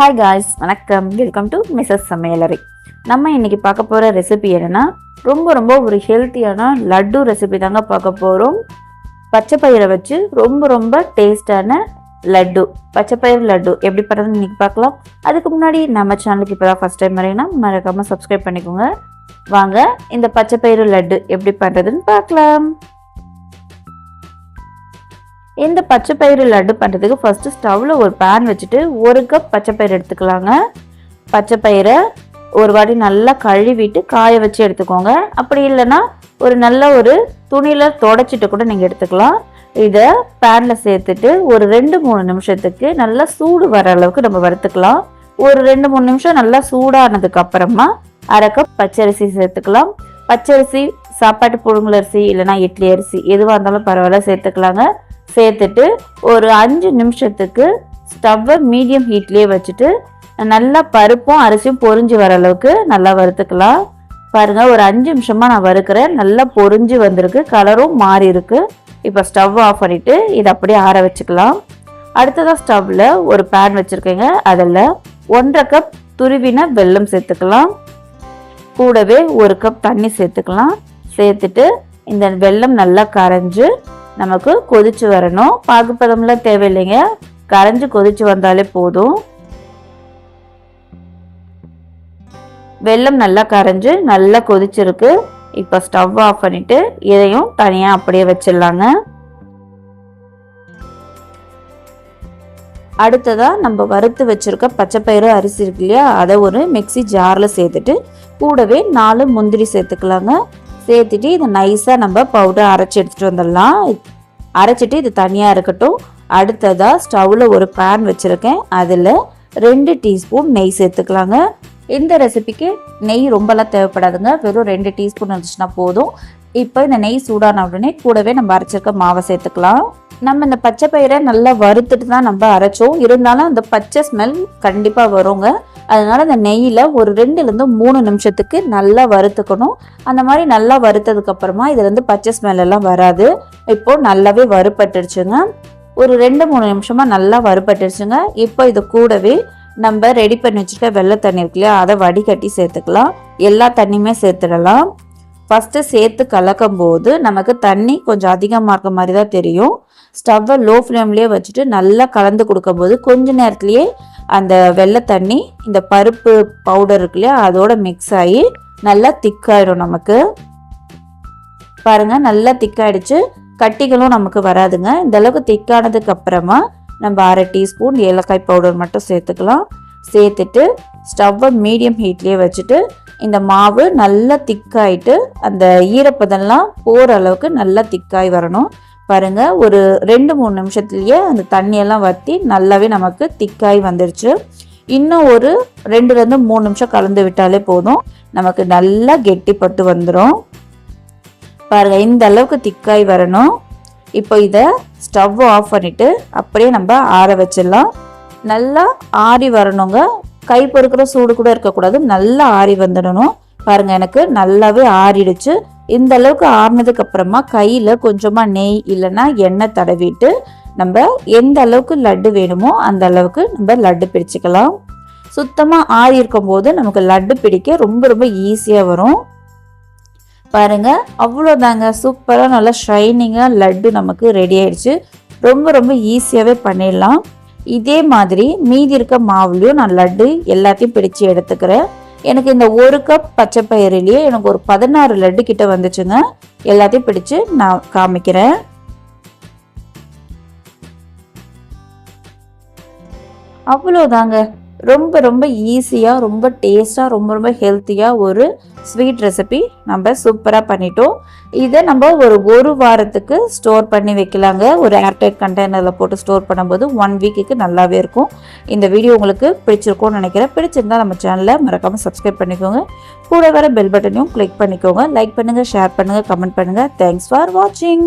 Hi guys வணக்கம். Welcome to Mrs சமையலறை நம்ம இன்றைக்கி பார்க்க போகிற ரெசிபி என்னன்னா ரொம்ப ரொம்ப ஒரு ஹெல்த்தியான லட்டு ரெசிபி தாங்க பார்க்க போகிறோம் பச்சை பயிரை வச்சு ரொம்ப ரொம்ப டேஸ்டான லட்டு. பச்சை பயிர் லட்டு எப்படி பண்ணுறதுன்னு இன்றைக்கி பார்க்கலாம். அதுக்கு முன்னாடி நம்ம சேனலுக்கு இப்போ தான் ஃபஸ்ட் டைம் வரீங்கன்னா மறக்காமல் சப்ஸ்கிரைப் பண்ணிக்கோங்க. வாங்க இந்த பச்சை பயிறு லட்டு எப்படி பண்ணுறதுன்னு பார்க்கலாம். இந்த பச்சை பயிறு லட்டு பண்ணுறதுக்கு ஃபஸ்ட்டு ஸ்டவ்வில் ஒரு பேன் வச்சுட்டு ஒரு கப் பச்சை பயிறு எடுத்துக்கலாங்க. பச்சை பயிரை ஒரு வாட்டி நல்லா கழுவிட்டு காய வச்சு எடுத்துக்கோங்க. அப்படி இல்லைன்னா ஒரு நல்ல ஒரு துணியில் தொடச்சிட்டு கூட நீங்கள் எடுத்துக்கலாம். இதை பேனில் சேர்த்துட்டு ஒரு ரெண்டு மூணு நிமிஷத்துக்கு நல்லா சூடு வர அளவுக்கு நம்ம வறுத்துக்கலாம். ஒரு ரெண்டு மூணு நிமிஷம் நல்லா சூடானதுக்கு அப்புறமா அரை கப் பச்சரிசி சேர்த்துக்கலாம். பச்சரிசி சாப்பாட்டு புழுங்கலரிசி இல்லைன்னா இட்லி அரிசி எதுவாக இருந்தாலும் பரவாயில்ல சேர்த்துக்கலாங்க. சேர்த்துட்டு ஒரு அஞ்சு நிமிஷத்துக்கு ஸ்டவ்வை மீடியம் ஹீட்லேயே வச்சுட்டு நல்லா பருப்பும் அரிசியும் பொரிஞ்சு வர அளவுக்கு நல்லா வறுத்துக்கலாம். பாருங்க ஒரு அஞ்சு நிமிஷமாக நான் வறுக்கிறேன். நல்லா பொரிஞ்சு வந்திருக்கு. கலரும் மாறி இருக்கு. இப்போ ஸ்டவ் ஆஃப் பண்ணிவிட்டு இதை அப்படியே ஆற வச்சுக்கலாம். அடுத்ததாக ஸ்டவ்வில் ஒரு பேன் வச்சுருக்கேங்க. அதில் ஒன்றரை கப் துருவின வெல்லம் சேர்த்துக்கலாம். கூடவே ஒரு கப் தண்ணி சேர்த்துக்கலாம். சேர்த்துட்டு இந்த வெல்லம் நல்லா கரைஞ்சு நமக்கு கொதிச்சு வரணும். பாகுப்பதம்லாம் தேவையில்லைங்க. கரைஞ்சி கொதிச்சு வந்தாலே போதும். வெல்லம் நல்லா கரைஞ்சு நல்லா கொதிச்சிருக்கு. இப்போ ஸ்டவ் ஆஃப் பண்ணிட்டு இதையும் தனியாக அப்படியே வச்சிடலாங்க. அடுத்ததாக நம்ம வறுத்து வச்சுருக்க பச்சைப்பயிறு அரிசி இருக்கு இல்லையா? அதை ஒரு மிக்சி ஜாரில் சேர்த்துட்டு கூடவே நாலு முந்திரி சேர்த்துக்கலாங்க. சேர்த்துட்டு இதை நைஸாக நம்ம பவுடர் அரைச்சி எடுத்துகிட்டு வந்துடலாம். அரைச்சிட்டு இது தனியாக இருக்கட்டும். அடுத்ததாக ஸ்டவ்வில் ஒரு பேன் வச்சுருக்கேன். அதில் ரெண்டு டீஸ்பூன் நெய் சேர்த்துக்கலாங்க. இந்த ரெசிபிக்கு நெய் ரொம்பலாம் தேவைப்படாதுங்க. வெறும் ரெண்டு டீஸ்பூன் இருந்துச்சுன்னா போதும். இப்போ இந்த நெய் சூடான உடனே கூடவே நம்ம அரைச்சிருக்க மாவை சேர்த்துக்கலாம். நம்ம இந்த பச்சை பயிரை நல்லா வறுத்துட்டு தான் நம்ம அரைச்சோம். இருந்தாலும் அந்த பச்சை ஸ்மெல் கண்டிப்பாக வருங்க. அதனால அந்த நெய்யில் ஒரு ரெண்டுலேருந்து மூணு நிமிஷத்துக்கு நல்லா வறுத்துக்கணும். அந்த மாதிரி நல்லா வறுத்ததுக்கப்புறமா இதுலேருந்து பச்சை ஸ்மெல் எல்லாம் வராது. இப்போது நல்லாவே வறுப்பட்டுருச்சுங்க ஒரு ரெண்டு மூணு நிமிஷமாக நல்லா வறுப்பட்டுருச்சுங்க இப்போ இது கூடவே நம்ம ரெடி பண்ணி வச்சுருக்க வெள்ளை தண்ணி இருக்கு இல்லையா அதை வடிகட்டி சேர்த்துக்கலாம். எல்லா தண்ணியுமே சேர்த்துடலாம். ஃபஸ்ட்டு சேர்த்து கலக்கும் போது நமக்கு தண்ணி கொஞ்சம் அதிகமாக இருக்க மாதிரி தான் தெரியும் ஸ்டவ்வை லோ ஃப்ளேம்லேயே வச்சுட்டு நல்லா கலந்து கொடுக்கும்போது கொஞ்ச நேரத்துலேயே அந்த வெள்ளை தண்ணி இந்த பருப்பு பவுடர் இருக்கு இல்லையா அதோட மிக்ஸ் ஆகி நல்லா திக்காயிடும் நமக்கு. பாருங்க நல்லா திக்காயிடுச்சு கட்டிகளும் நமக்கு வராதுங்க. இந்தளவுக்கு திக்கானதுக்கு அப்புறமா நம்ம அரை டீஸ்பூன் ஏலக்காய் பவுடர் மட்டும் சேர்த்துக்கலாம். சேர்த்துட்டு ஸ்டவ்வை மீடியம் ஹீட்லேயே வச்சுட்டு இந்த மாவு நல்லா திக்காயிட்டு அந்த ஈரப்பதெல்லாம் போகிற அளவுக்கு நல்லா திக்காய் வரணும். பாருங்க ஒரு ரெண்டு மூணு நிமிஷத்துலேயே அந்த தண்ணியெல்லாம் வற்றி நல்லாவே நமக்கு திக்காய் வந்துடுச்சு இன்னும் ஒரு ரெண்டுலேருந்து மூணு நிமிஷம் கலந்து விட்டாலே போதும். நமக்கு நல்லா கெட்டிப்பட்டு வந்துடும் பாருங்கள் இந்த அளவுக்கு திக்காய் வரணும். இப்போ இதை ஸ்டவ் ஆஃப் பண்ணிவிட்டு அப்படியே நம்ம ஆற வச்சிடலாம். நல்லா ஆறி வரணுங்க. கை பொறுக்கிற சூடு கூட இருக்கக்கூடாது. நல்லா ஆறி வந்துடணும். பாருங்கள் எனக்கு நல்லாவே ஆறிடுச்சு. இந்த அளவுக்கு ஆறினதுக்கு அப்புறமா கையில் கொஞ்சமாக நெய் இல்லைன்னா எண்ணெய் தடவிட்டு நம்ம எந்த அளவுக்கு லட்டு வேணுமோ அந்த அளவுக்கு நம்ம லட்டு பிடிச்சிக்கலாம் சுத்தமாக ஆறி இருக்கும் போது நமக்கு லட்டு பிடிக்க ரொம்ப ரொம்ப ஈஸியாக வரும். பாருங்க அவ்வளோதாங்க சூப்பராக நல்லா ஷைனிங்காக லட்டு நமக்கு ரெடி ஆயிடுச்சு. ரொம்ப ரொம்ப ஈஸியாகவே பண்ணிடலாம். இதே மாதிரி மீதி இருக்க மாவுலையும் நான் லட்டு எல்லாத்தையும் பிடிச்சு எடுத்துக்கிறேன். எனக்கு இந்த ஒரு கப் பச்சை பயிரிலேயே எனக்கு ஒரு பதினாறு லட்டு கிட்ட வந்துச்சுங்க. எல்லாத்தையும் பிடிச்சு நான் காமிக்கிறேன். அவ்வளோதாங்க. ரொம்ப ரொம்ப ஈஸியாக ரொம்ப டேஸ்ட்டாக ரொம்ப ரொம்ப ஹெல்த்தியாக ஒரு ஸ்வீட் ரெசிபி நம்ம சூப்பராக பண்ணிட்டோம். இதை நம்ம ஒரு ஒரு வாரத்துக்கு ஸ்டோர் பண்ணி வைக்கலாங்க. ஒரு ஏர்டைட் கண்டெய்னரில் போட்டு ஸ்டோர் பண்ணும்போது ஒன் வீக்குக்கு நல்லாவே இருக்கும். இந்த வீடியோ உங்களுக்கு பிடிச்சிருக்கும்னு நினைக்கிறேன். பிடிச்சிருந்தா நம்ம சேனலில் மறக்காமல் சப்ஸ்கிரைப் பண்ணிக்கோங்க. கூட வர பெல் பட்டனையும் கிளிக் பண்ணிக்கோங்க. லைக் பண்ணுங்கள் ஷேர் பண்ணுங்கள் கமெண்ட் பண்ணுங்கள் தேங்க்ஸ் ஃபார் வாட்சிங்